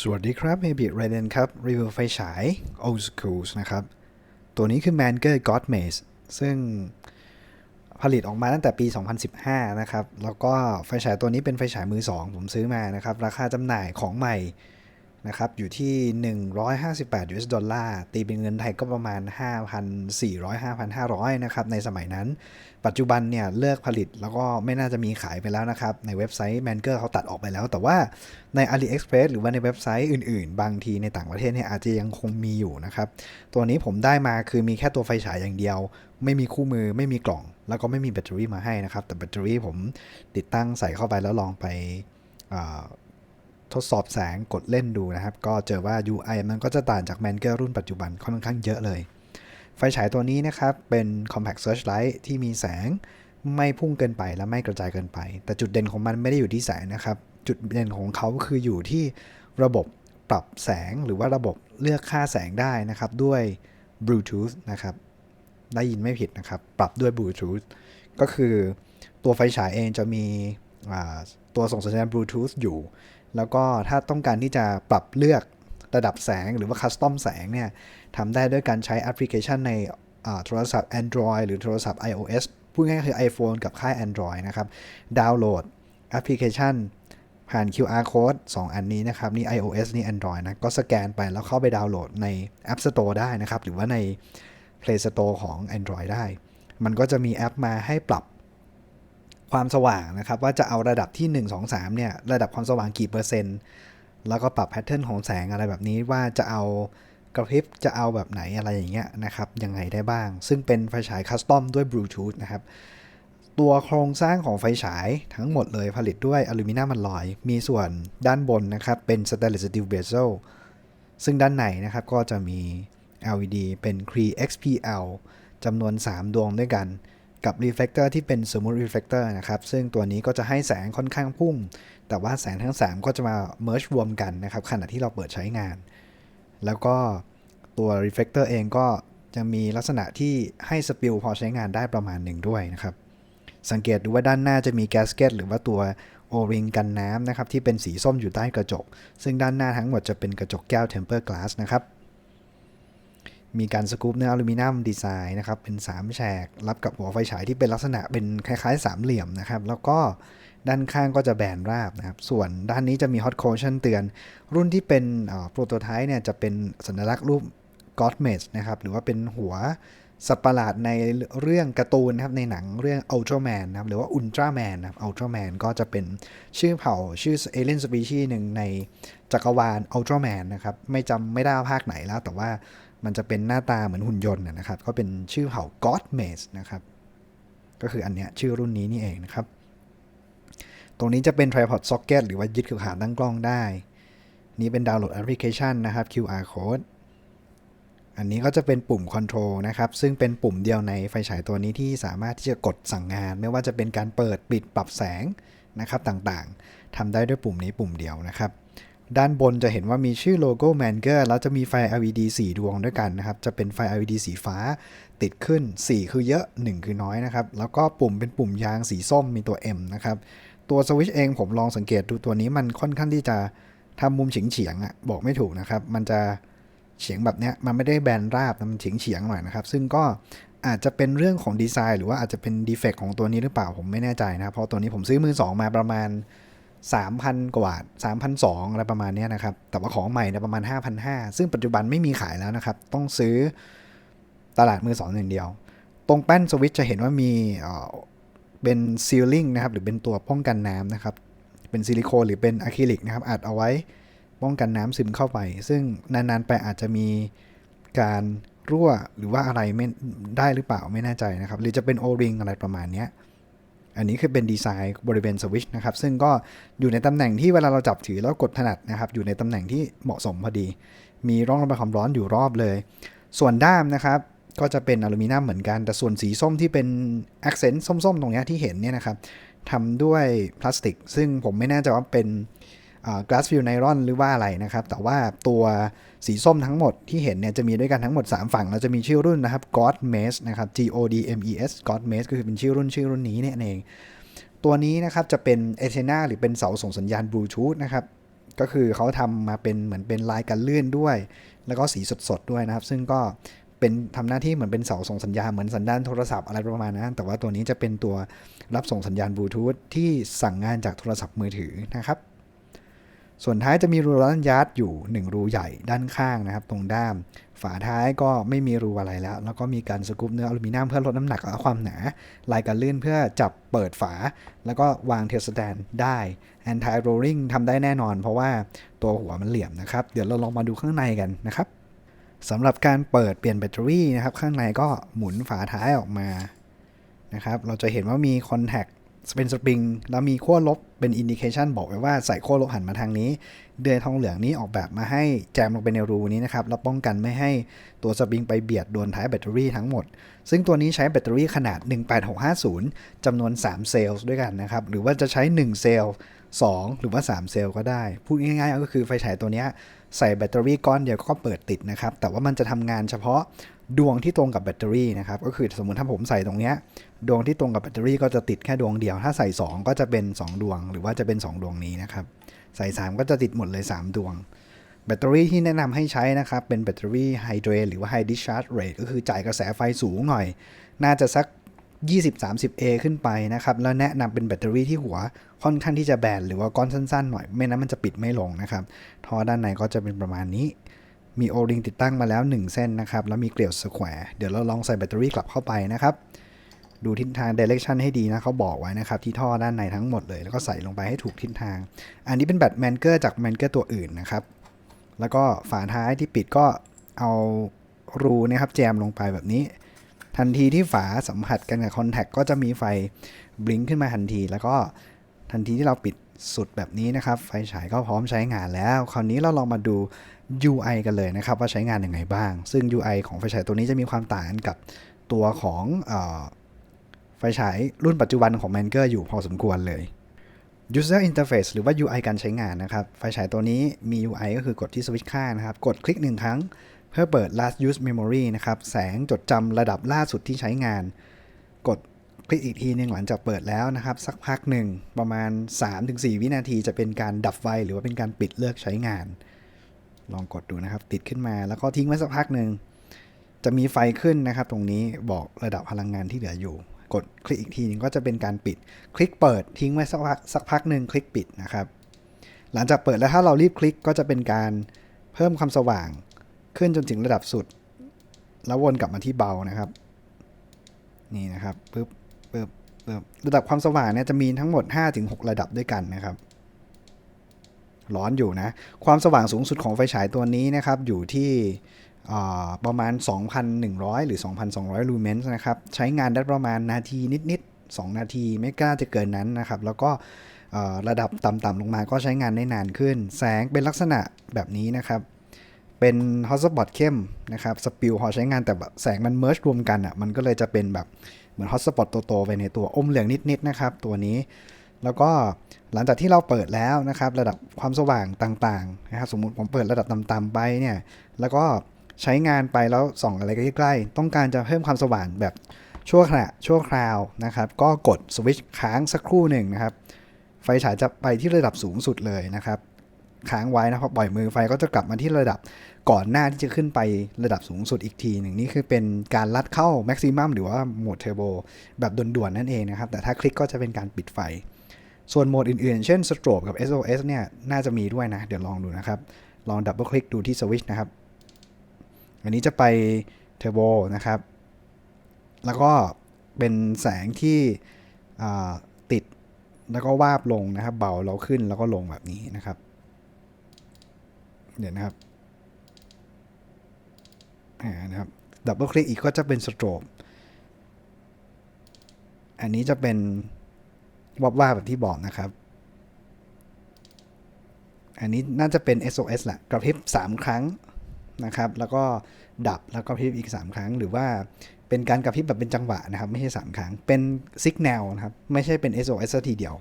สวัสดีครับเฮบิทไรเดนครับรีวิวไฟฉาย Old Schools นะครับ ตัวนี้คือ Manger God Maze ซึ่งผลิตออกมาตั้งแต่ปี 2015 นะครับ แล้วก็ไฟฉายตัวนี้เป็นไฟฉายมือ 2 ผมซื้อมานะครับ ราคาจำหน่ายของใหม่ นะครับอยู่ที่ 158 US ดอลลาร์ตีเป็นเงินไทยก็ประมาณ 5,400 5,500 นะครับในสมัยนั้น ปัจจุบันเนี่ยเลิกผลิตแล้วก็ไม่น่าจะมีขายไปแล้วนะครับ ในเว็บไซต์ Manger เขาตัดออกไปแล้ว แต่ว่าใน AliExpress หรือว่าในเว็บไซต์อื่นๆ บางทีในต่างประเทศเนี่ยอาจจะยังคงมีอยู่นะครับ ตัวนี้ผมได้มาคือมีแค่ตัวไฟฉายอย่างเดียว ไม่มีคู่มือไม่มีกล่อง แล้วก็ไม่มีแบตเตอรี่มาให้นะครับแต่แบตเตอรี่ผมติดตั้งใส่เข้าไปแล้วลองไปอ่า ทดสอบแสงกดเล่นดูนะครับ ก็เจอว่า UI มันก็จะต่างจาก m a n g e r รุ่นปัจจุบันค่อนข้างเยอะเลย ไฟฉายตัวนี้นะครับ เป็น compact searchlight ที่มีแสงไม่พุ่งเกินไปและไม่กระจายเกินไป แต่จุดเด่นของมันไม่ได้อยู่ที่แสงนะครับ จุดเด่นของเขาคืออยู่ที่ระบบปรับแสงหรือว่าระบบเลือกค่าแสงได้นะครับ ด้วย Bluetooth นะครับ ได้ยินไม่ผิดนะครับ ปรับด้วย Bluetooth ก็คือตัวไฟฉายเองจะมีตัวส่งสัญญาณ Bluetooth อยู่ แล้วก็ถ้าต้องการที่จะปรับเลือกระดับแสงหรือว่าคัสตอมแสงเนี่ยทำได้ด้วยการใช้แอปพลิเคชันในโทรศัพท์ Android หรือโทรศัพท์ iOS พูดง่ายๆคือ iPhone กับค่าย Android นะครับ ดาวน์โหลดแอปพลิเคชัน ผ่าน QR code 2 อันนี้นะครับ นี่ iOS นี่ Android นะ ก็สแกนไปแล้วเข้าไปดาวน์โหลดใน App Store ได้นะครับ หรือว่าใน Play Store ของ Android ได้ มันก็จะมีแอปมาให้ปรับ ความสว่างนะครับ ว่าจะเอาระดับที่ 1 2 3เนี่ยระดับความสว่างกี่เปอร์เซ็นต์ แล้วก็ปรับแพทเทิร์นของแสงอะไรแบบนี้ว่าจะเอากระพริบจะเอาแบบไหนอะไรอย่างเงี้ยนะครับยังไงได้บ้าง ซึ่งเป็นไฟฉายคัสตอมด้วยบลูทูธนะครับ ตัวโครงสร้างของไฟฉายทั้งหมดเลยผลิตด้วยอลูมิเนียมมันลอย มีส่วนด้านบนนะครับ เป็น stainless steel bezel ซึ่งด้านในนะครับก็จะมี LED เป็น Cree XPL จำนวน 3 ดวงด้วยกัน กับ reflector ที่เป็น smooth reflector นะครับ ซึ่งตัวนี้ก็จะให้แสงค่อนข้างพุ่ง แต่ว่าแสงทั้ง 3 ก็จะมา merge รวมกันนะครับ ขณะที่เราเปิดใช้งาน แล้วก็ตัว reflector เองก็จะมีลักษณะที่ให้สปิลพอใช้งานได้ประมาณหนึ่งด้วยนะครับ สังเกตดูว่าด้านหน้าจะมีแกสเกตหรือว่าตัวโอริงกันน้ำนะครับ ที่เป็นสีส้มอยู่ใต้กระจก ซึ่งด้านหน้าทั้งหมดจะเป็นกระจกแก้ว Temper Glass นะครับ มีการสกูปเนื้ออลูมิเนียมดีไซน์นะครับ เป็น 3 แฉก รับกับหัวไฟฉายที่เป็นลักษณะเป็นคล้ายๆ สามเหลี่ยมนะครับ แล้วก็ด้านข้างก็จะแบนราบนะครับ ส่วนด้านนี้จะมี Hot Caution เตือน รุ่นที่เป็นโปรโตไทป์เนี่ยจะเป็นสัญลักษณ์รูป God m a z e นะครับ หรือว่าเป็นหัวสัตว์ประหลาดในเรื่องการ์ตูนนะครับ ในหนังเรื่อง Ultraman นนะครับ หรือว่า Ultraman นนะครับ Ultraman ก็จะเป็นชื่อเผ่าชื่อ Alien Species หนึ่งในจักรวาล Ultraman นนะครับ ไม่จำไม่ได้ภาคไหนแล้ว แต่ว่า มันจะเป็นหน้าตาเหมือนหุ่นยนต์นะครับ ก็เป็นชื่อเผ่า God m a z e นะครับ ก็คืออันเนี้ยชื่อรุ่นนี้นี่เองนะครับ ตรงนี้จะเป็น tripod socket หรือว่ายึดกับขาตั้งกล้องได้ นี่เป็นดาวน์โหลดแอปพลิเคชันนะครับ QR code อันนี้ก็จะเป็นปุ่ม Control นะครับ ซึ่งเป็นปุ่มเดียวในไฟฉายตัวนี้ที่สามารถที่จะกดสั่งงาน ไม่ว่าจะเป็นการเปิดปิดปรับแสงนะครับต่างๆทำได้ด้วยปุ่มนี้ปุ่มเดียวนะครับ ด้านบนจะเห็นว่ามีชื่อโลโก้ Manger แล้วจะมีไฟ LED 4 ดวงด้วยกันนะครับ จะเป็นไฟ LED สีฟ้าติดขึ้น 4 คือเยอะ 1 คือน้อยนะครับ แล้วก็ปุ่มเป็นปุ่มยางสีส้มมีตัว M นะครับ ตัวสวิชเองผมลองสังเกตดูตัวนี้มันค่อนข้างที่จะทำมุมเฉียงๆอะบอกไม่ถูกนะครับ มันจะเฉียงแบบเนี้ยมันไม่ได้แบนราบมันเฉียงเฉียงๆหน่อยนะครับ ซึ่งก็อาจจะเป็นเรื่องของดีไซน์ หรือว่าอาจจะเป็นดีเฟกของตัวนี้หรือเปล่าผมไม่แน่ใจนะเพราะตัวนี้ผมซื้อมือ2มาประมาณ 3,000 กว่าบาท3,200อะไรประมาณนี้นะครับ แต่ว่าของใหม่เนี่ยประมาณ 5,500 ซึ่งปัจจุบันไม่มีขายแล้วนะครับ ต้องซื้อตลาดมือสองอย่างเดียว ตรงแป้นสวิตช์จะเห็นว่ามีเป็นซีลิงนะครับ หรือเป็นตัวป้องกันน้ำนะครับ เป็นซิลิโคนหรือเป็นอะคริลิกนะครับ อัดเอาไว้ป้องกันน้ำซึมเข้าไป ซึ่งนานๆไปอาจจะมีการรั่วหรือว่าอะไรไม่ได้หรือเปล่าไม่แน่ใจนะครับ หรือจะเป็นโอริงอะไรประมาณนี้ อันนี้คือเป็นดีไซน์บริเวณสวิชนะครับ ซึ่งก็อยู่ในตำแหน่งที่เวลาเราจับถือแล้วกดถนัดนะครับ อยู่ในตำแหน่งที่เหมาะสมพอดี มีร่องระบายความร้อนอยู่รอบเลย ส่วนด้ามนะครับก็จะเป็นอลูมิเนียมเหมือนกัน แต่ส่วนสีส้มที่เป็นแอคเซนต์ส้มๆ ตรงนี้ที่เห็นเนี่ยนะครับทำด้วยพลาสติก ซึ่งผมไม่แน่ใจว่าเป็น glass fill nylon หรือว่าอะไรนะครับ แต่ว่าตัวสีส้มทั้งหมดที่เห็นเนี่ยจะมีด้วยกันทั้งหมด 3 ฝั่งแล้วจะมีชื่อรุ่นนะครับ God Maze นะครับ G O D M E S God Maze ก็คือเป็นชื่อรุ่นชื่อรุ่นนี้เนี่ยเอง ตัวนี้นะครับจะเป็นเอเทนาหรือเป็นเสาส่งสัญญาณบลูทูธนะครับ ก็คือเขาทำมาเป็นเหมือนเป็นลายกันเลื่อนด้วย แล้วก็สีสดๆด้วยนะครับ ซึ่งก็เป็นทำหน้าที่เหมือนเป็นเสาส่งสัญญาณเหมือนสัญญาณโทรศัพท์อะไรประมาณนั้น แต่ว่าตัวนี้จะเป็นตัวรับส่งสัญญาณบลูทูธที่สั่งงานจากโทรศัพท์มือถือนะครับ ส่วนท้ายจะมีรูรันยาร์ดอยู่ 1 รูใหญ่ด้านข้างนะครับ ตรงด้าม ฝาท้ายก็ไม่มีรูอะไรแล้ว แล้วก็มีการสกูปเนื้ออลูมิเนียมเพื่อลดน้ำหนักและความหนา ลายการลื่นเพื่อจับเปิดฝา แล้วก็วางเทสแตนได้ anti rolling ทำได้แน่นอน เพราะว่าตัวหัวมันเหลี่ยมนะครับ เดี๋ยวเราลองมาดูข้างในกันนะครับสำหรับการเปิดเปลี่ยนแบตเตอรี่นะครับ ข้างในก็หมุนฝาท้ายออกมานะครับ เราจะเห็นว่ามีคอนแทค เป็นสปริงแล้วมีขั้วลบเป็นอินดิเคชันบอกไว้ว่าใส่ขั้วลบหันมาทางนี้ เดือยทองเหลืองนี้ออกแบบมาให้แจมลงไปในรูนี้นะครับแล้วป้องกันไม่ให้ตัวสปริงไปเบียดโดนท้ายแบตเตอรี่ทั้งหมด ซึ่งตัวนี้ใช้แบตเตอรี่ขนาด 18650จำนวน 3 เซลล์ด้วยกันนะครับ หรือว่าจะใช้ 1 เซลล์ 2 หรือว่า 3 เซลล์ก็ได้ พูดง่ายๆก็คือไฟฉายตัวนี้ใส่แบตเตอรี่ก้อนเดียวก็เปิดติดนะครับแต่ว่ามันจะทำงานเฉพาะ ดวงที่ตรงกับแบตเตอรี่นะครับก็คือสมมติถ้าผมใส่ตรงเนี้ยดวงที่ตรงกับแบตเตอรี่ก็จะติดแค่ดวงเดียว ถ้าใส่ 2 ก็จะเป็น 2 ดวง หรือว่าจะเป็น 2 ดวงนี้นะครับใส่ 3 ก็จะติดหมดเลย 3 ดวง แบตเตอรี่ที่แนะนำให้ใช้นะครับ เป็นแบตเตอรี่ไฮเดรนหรือว่า High Discharge Rate ก็คือจ่ายกระแสไฟสูงหน่อย น่าจะสัก 20-30A ขึ้นไปนะครับแล้วแนะนำเป็นแบตเตอรี่ที่หัวค่อนข้างที่จะแบนหรือว่าก้อนสั้นๆหน่อยไม่นั้นมันจะปิดไม่ลงนะครับท่อด้านในก็จะเป็นประมาณนี้ มีโอริงติดตั้งมาแล้ว 1 เส้นนะครับ แล้วมีเกลียวสแควร์เดี๋ยวเราลองใส่แบตเตอรี่กลับเข้าไปนะครับ ดูทิศทาง direction ให้ดีนะเขาบอกไว้นะครับ ที่ท่อด้านในทั้งหมดเลย แล้วก็ใส่ลงไปให้ถูกทิศทาง อันนี้เป็นแบตแมนเกอร์จากแมนเกอร์ตัวอื่นนะครับ แล้วก็ฝาท้ายที่ปิดก็เอารูนะครับแจมลงไปแบบนี้ ทันทีที่ฝาสัมผัสกันกับคอนแทคก็จะมีไฟบลิงขึ้นมาทันที แล้วก็ทันทีที่เราปิด สุดแบบนี้นะครับ ไฟฉายก็พร้อมใช้งานแล้ว คราวนี้เราลองมาดู UI กันเลยนะครับ ว่าใช้งานยังไงบ้าง ซึ่ง UI ของไฟฉายตัวนี้จะมีความต่างกันกับตัวของออไฟฉายรุ่นปัจจุบันของ m a n g e r อยู่พอสมควรเลย User Interface หรือว่า UI การใช้งานนะครับ ไฟฉายตัวนี้มี UI ก็คือกดที่สวิตช์ข้านะครับ กดคลิกหนึ่งครั้ง เพื่อเปิด last use memory นะครับ แสงจดจำระดับล่าสุดที่ใช้งาน คลิกอีกทีหนึ่งหลังจากเปิดแล้วนะครับ สักพักหนึ่งประมาณ 3-4 วินาทีจะเป็นการดับไฟหรือว่าเป็นการปิดเลิกใช้งาน ลองกดดูนะครับ ติดขึ้นมาแล้วก็ทิ้งไว้สักพักหนึ่งจะมีไฟขึ้นนะครับ ตรงนี้บอกระดับพลังงานที่เหลืออยู่ กดคลิกอีกทีหนึงก็จะเป็นการปิด คลิกเปิดทิ้งไว้สักพักสักพักหนึ่งคลิกปิดนะครับ หลังจากเปิดแล้วถ้าเรารีบคลิกก็จะเป็นการเพิ่มความสว่าง ขึ้นจนถึงระดับสุด แล้ววนกลับมาที่เบานะครับ นี่นะครับปึ๊บ ระดับความสว่างเนี่ยจะมีทั้งหมด 5-6 ระดับด้วยกันนะครับ ร้อนอยู่นะ ความสว่างสูงสุดของไฟฉายตัวนี้นะครับอยู่ที่ประมาณ 2,100 หรือ 2,200 ลูเมนส์นะครับ ใช้งานได้ประมาณนาทีนิดๆ 2 นาทีไม่กล้าจะเกินนั้นนะครับ แล้วก็ระดับต่ำๆลงมาก็ใช้งานได้นานขึ้น แสงเป็นลักษณะแบบนี้นะครับ เป็นฮอตสปอตเข้มนะครับ สปิลพอใช้งานแต่แบบแสงมันเมิร์ชรวมกันอะ่ะ มันก็เลยจะเป็นแบบ เหมือนฮอตสปอตโตๆไปในตัวอมเหลืองนิดๆนะครับตัวนี้แล้วก็หลังจากที่เราเปิดแล้วนะครับ ระดับความสว่างต่างๆนะครับสมมุติผมเปิดระดับต่ำๆไปเนี่ยแล้วก็ใช้งานไปแล้วส่องอะไรใกล้ๆต้องการจะเพิ่มความสว่างแบบชั่วขณะชั่วคราวนะครับ ก็กดสวิตช์ค้างสักครู่หนึ่งนะครับ ไฟฉายจะไปที่ระดับสูงสุดเลยนะครับ ค้างไว้นะพอปล่อยมือไฟก็จะกลับมาที่ระดับก่อนหน้าที่จะขึ้นไประดับสูงสุดอีกทีหนึ่งนี่คือเป็นการลัดเข้าแม็กซิมัมหรือว่าโหมดเทอร์โบแบบด่วนๆนั่นเองนะครับ แต่ถ้าคลิกก็จะเป็นการปิดไฟ ส่วนโหมดอื่นๆ เช่น Strobe กับ SOS เนี่ยน่าจะมีด้วยนะ เดี๋ยวลองดูนะครับ ลองดับเบิลคลิกดูที่สวิตช์นะครับ อันนี้จะไปเทอร์โบนะครับ แล้วก็เป็นแสงที่ติดแล้วก็วาบลงนะครับ เบาเราขึ้นแล้วก็ลงแบบนี้นะครับ เดี๋ยนะครับอ่านะครับดับเบิลคลิกอีกก็จะเป็นสโตรบอันนี้จะเป็นวับว่าแบบที่บอกนะครับ อันนี้น่าจะเป็น SOS แหละกระพริบ3 ครั้งนะครับ แล้วก็ดับแล้วก็กระพริบอีก 3 ครั้ง หรือว่าเป็นการกระพริบแบบเป็นจังหวะนะครับ ไม่ใช่ 3 ครั้ง เป็นสัญญาณนะครับ ไม่ใช่เป็น SOS ทีเดียว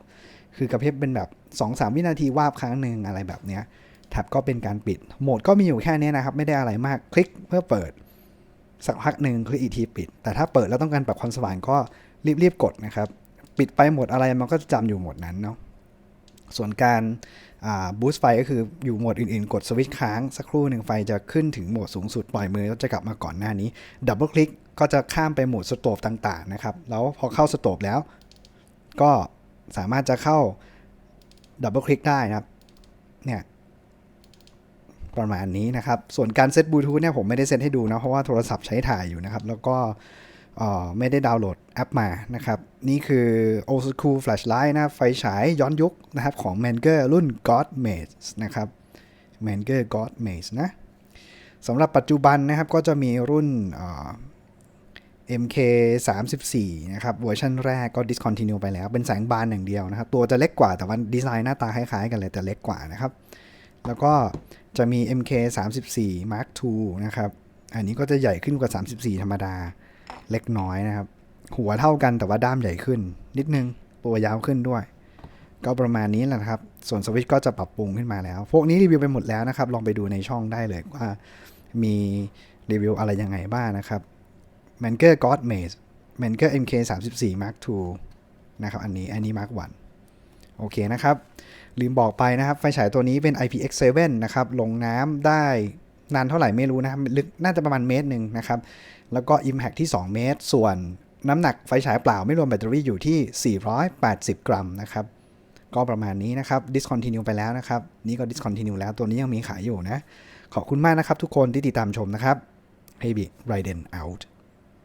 คือกระพริบเป็นแบบ 2-3 วินาทีวาบครั้งหนึ่งอะไรแบบเนี้ย แท็บก็เป็นการปิด โหมดก็มีอยู่แค่นี้นะครับ ไม่ได้อะไรมาก คลิกเพื่อเปิด สักพักหนึ่งคลิกอีกทีปิด แต่ถ้าเปิดแล้วต้องการปรับความสว่างก็รีบๆกดนะครับ ปิดไปหมดอะไรมันก็จะจำอยู่หมดนั้นเนาะ ส่วนการบูสต์ไฟก็คืออยู่โหมดอื่นๆ กดสวิตช์ค้างสักครู่หนึ่งไฟจะขึ้นถึงโหมดสูงสุดปล่อยมือแล้วจะกลับมาก่อนหน้านี้ดับเบิลคลิกก็จะข้ามไปโหมดสโตปต่างๆนะครับแล้วพอเข้าสโตปแล้ว ก็สามารถจะเข้าดับเบิลคลิกได้นะครับเนี่ย ประมาณนี้นะครับ ส่วนการเซตบลูทูธเนี่ยผมไม่ได้เซตให้ดูนะ เพราะว่าโทรศัพท์ใช้ถ่ายอยู่นะครับ แล้วก็ไม่ได้ดาวน์โหลดแอปมานะครับ นี่คือ Old School Flashlight นะ ไฟฉายย้อนยุคนะครับ ของ m a n g e r รุ่น God Maze นะครับ m a n g e r God Maze นะสำหรับปัจจุบันนะครับก็จะมีรุ่นเอ่อ MK 34นะครับเวอร์ชันแรกก็ discontinue ไปแล้ว เป็นแสงบานอย่างเดียวนะครับ ตัวจะเล็กกว่าแต่ว่าดีไซน์หน้าตาคล้ายๆกันเลยแต่เล็กกว่านะครับ แล้วก็ จะมี MK 34 Mark II นะครับ อันนี้ก็จะใหญ่ขึ้นกว่า 34 ธรรมดา เล็กน้อยนะครับ หัวเท่ากันแต่ว่าด้ามใหญ่ขึ้น นิดนึง ตัวยาวขึ้นด้วย ก็ประมาณนี้แหละครับ ส่วนสวิตช์ก็จะปรับปรุงขึ้นมาแล้ว พวกนี้รีวิวไปหมดแล้วนะครับ ลองไปดูในช่องได้เลยว่ามีรีวิวอะไรยังไงบ้างนะครับ m a n g e r God Maze m a n g e r MK 34 Mark II นะครับ อันนี้ อันนี้ Mark 1โอเคนะครับ ลืมบอกไปนะครับ ไฟฉายตัวนี้เป็น IPX7 นะครับ ลงน้ำได้นานเท่าไหร่ไม่รู้นะครับลึกน่าจะประมาณเมตรหนึ่งนะครับ แล้วก็ Impact ที่ 2 เมตร ส่วนน้ำหนักไฟฉายเปล่าไม่รวมแบตเตอรี่อยู่ที่ 480 กรัมนะครับ ก็ประมาณนี้นะครับ discontinue ไปแล้วนะครับ นี่ก็ discontinue แล้วตัวนี้ยังมีขายอยู่นะ ขอบคุณมากนะครับทุกคนที่ติดตามชมนะครับ Hey Big Raiden out